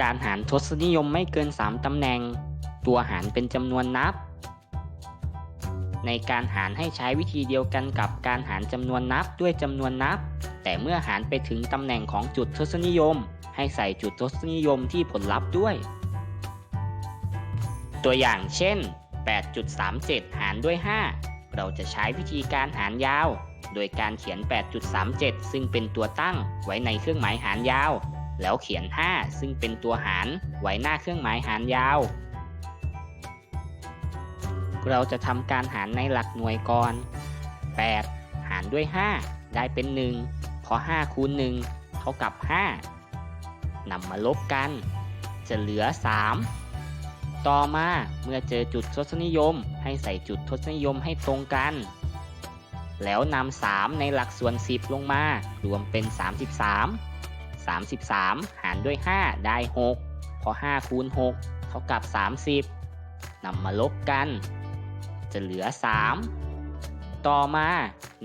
การหารทศนิยมไม่เกิน 3ตำแหน่ง ตัวหารเป็นจำนวนนับ ในการหารให้ใช้วิธีเดียวกันกับการหารจำนวนนับด้วยจำนวนนับ แต่เมื่อหารไปถึงตำแหน่งของจุดทศนิยม ให้ใส่จุดทศนิยมที่ผลลัพธ์ด้วย ตัวอย่างเช่น 8.37 หารด้วย 5 เราจะใช้วิธีการหารยาว โดยการเขียน 8.37 ซึ่งเป็นตัวตั้งไว้ในเครื่องหมายหารยาว แล้วเขียน 5 ซึ่งเป็นตัวหารไว้หน้าเครื่องหมายหารยาว เราจะทำการหารในหลักหน่วยก่อน 8 หารด้วย 5 ได้เป็น 1 เพราะ 5 คูณ 1 เท่ากับ 5นำมาลบกัน จะเหลือ 3 ต่อมาเมื่อเจอจุดทศนิยม ให้ใส่จุดทศนิยมให้ตรงกัน แล้วนำ3ในหลักส่วน 10 ลงมารวมเป็น 33 33 หารด้วย 5 ได้ 6พราะ5คูณ 6 เท่ากับ 30นำมาลบกัน จะเหลือ 3 ต่อมา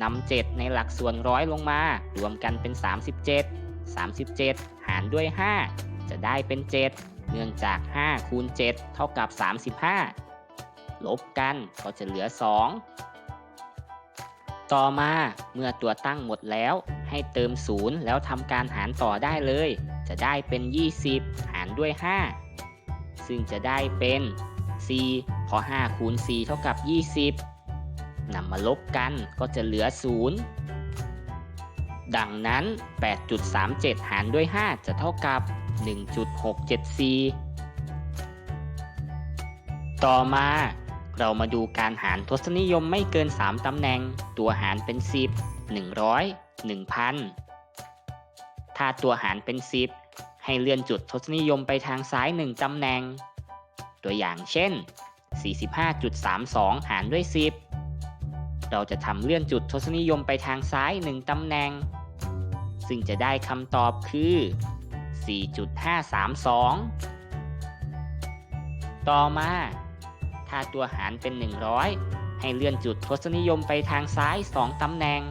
นำ7ในหลักส่วนร้อยลงมา รวมกันเป็น 37 37 หารด้วย 5 จะได้เป็น 7 เนื่องจาก 5 คูณ 7 เท่ากับ 35 ลบกันก็จะเหลือ 2 ต่อมาเมื่อตัวตั้งหมดแล้ว ให้เติม 0 แล้วทำการหารต่อได้เลย จะได้เป็น 20 หารด้วย 5 ซึ่งจะได้เป็น4เพราะ5คูณ4เท่ากับ 20นำมาลบกันก็จะเหลือ 0 ดังนั้น 8.37 หารด้วย 5 จะเท่ากับ 1.674 ต่อมา เรามาดูการหารทศนิยมไม่เกิน 3 ตำแหน่ง ตัวหารเป็น 10 100 1000 ถ้าตัวหารเป็น 10 ให้เลื่อนจุดทศนิยมไปทางซ้าย 1 ตำแหน่ง ตัวอย่างเช่น 45.32 หารด้วย 10 เราจะทำเลื่อนจุดทศนิยมไปทางซ้าย 1 ตำแหน่ง ซึ่งจะได้คำตอบคือ 4.532 ต่อมา ถ้าตัวหารเป็น 100 ให้เลื่อนจุดทศนิยมไปทางซ้าย 2 ตำแหน่ง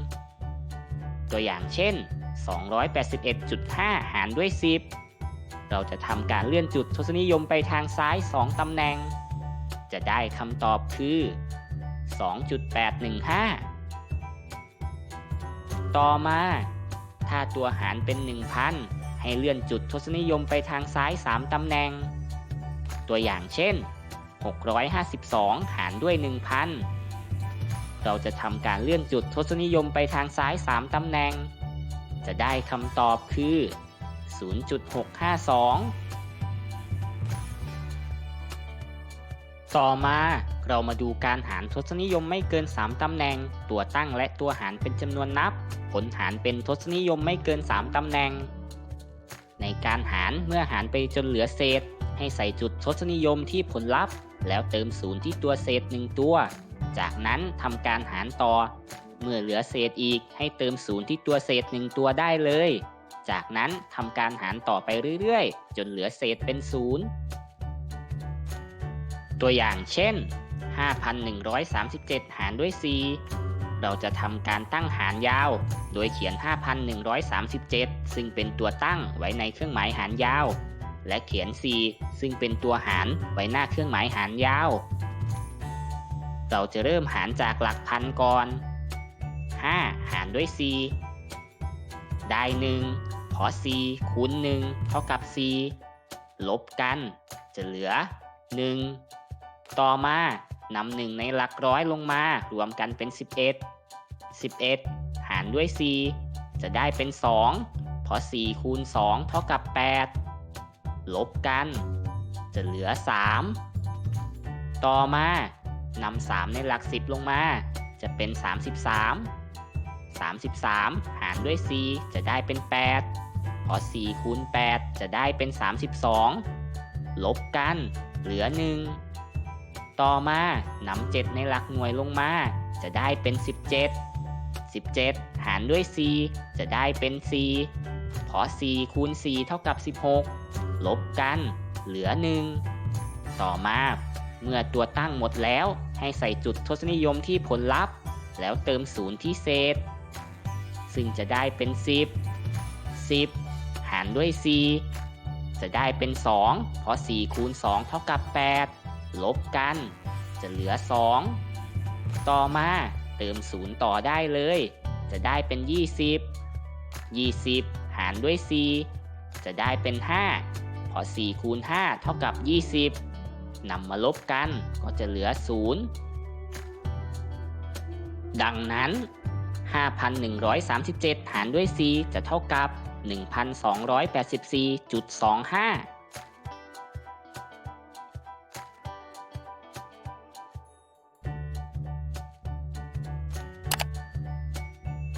ตัวอย่างเช่น 281.5 หารด้วย 10 เราจะทำการเลื่อนจุดทศนิยมไปทางซ้าย 2 ตำแหน่ง จะได้คำตอบคือ 2.815 ต่อมา ถ้าตัวหารเป็น 1,000 ให้เลื่อนจุดทศนิยมไปทางซ้าย 3 ตำแหน่ง ตัวอย่างเช่น 652 หารด้วย 1,000 เราจะทำการเลื่อนจุดทศนิยมไปทางซ้าย 3 ตำแหน่ง จะได้คำตอบคือ 0.652 ต่อมาเรามาดูการหารทศนิยมไม่เกิน 3 ตำแหน่ง ตัวตั้งและตัวหารเป็นจำนวนนับ ผลหารเป็นทศนิยมไม่เกิน 3 ตำแหน่ง ในการหารเมื่อหารไปจนเหลือเศษ ให้ใส่จุดทศนิยมที่ผลลัพธ์ แล้วเติมศูนย์ที่ตัวเศษหนึ่งตัว จากนั้นทำการหารต่อ เมื่อเหลือเศษอีกให้เติมศูนย์ที่ตัวเศษหนึ่งตัวได้เลย จากนั้นทำการหารต่อไปเรื่อยๆ จนเหลือเศษเป็นศูนย์ตัวอย่างเช่น 5,137 หารด้วย 4 เราจะทำการตั้งหารยาว โดยเขียน 5,137 ซึ่งเป็นตัวตั้งไว้ในเครื่องหมายหารยาว และเขียน4ซึ่งเป็นตัวหารไว้หน้าเครื่องหมายหารยาว เราจะเริ่มหารจากหลักพันก่อน 5 หารด้วย4ได้1เพราะ4คูณ1เท่ากับ4ลบกัน จะเหลือ 1 ต่อมานำหนึ่งในหลักร้อยลงมารวมกันเป็น 11 11 หารด้วย4จะได้เป็น 2 เพราะ 4 คูณ 2 เท่ากับ 8 ลบกัน จะเหลือ 3 ต่อมานำ3ในหลัก 10 ลงมา จะเป็น 33 33 หารด้วย 4 จะได้เป็น8เพราะ4คูณ 8 จะได้เป็น 32 ลบกัน เหลือ 1 ต่อมานำ7ในหลักหน่วยลงมา จะได้เป็น 17 17 หารด้วย 4 จะได้เป็น 4 เพราะ 4 คูณ 4 เท่ากับ 16 ลบกัน เหลือ 1 ต่อมา เมื่อตัวตั้งหมดแล้ว ให้ใส่จุดทศนิยมที่ผลลัพธ์ แล้วเติมศูนย์ที่เศษ ซึ่งจะได้เป็น 10 10 หารด้วย 4 จะได้เป็น 2 เพราะ 4 คูณ 2 เท่ากับ 8 ลบกัน จะเหลือ 2 ต่อมาเติม0ต่อได้เลย จะได้เป็น 20 20 หารด้วย 4 จะได้เป็น5เพราะ4คูณ 5 เท่ากับ 20นำมาลบกันก็จะเหลือ 0 ดังนั้น 5,137 หารด้วย 4 จะเท่ากับ 1,284.25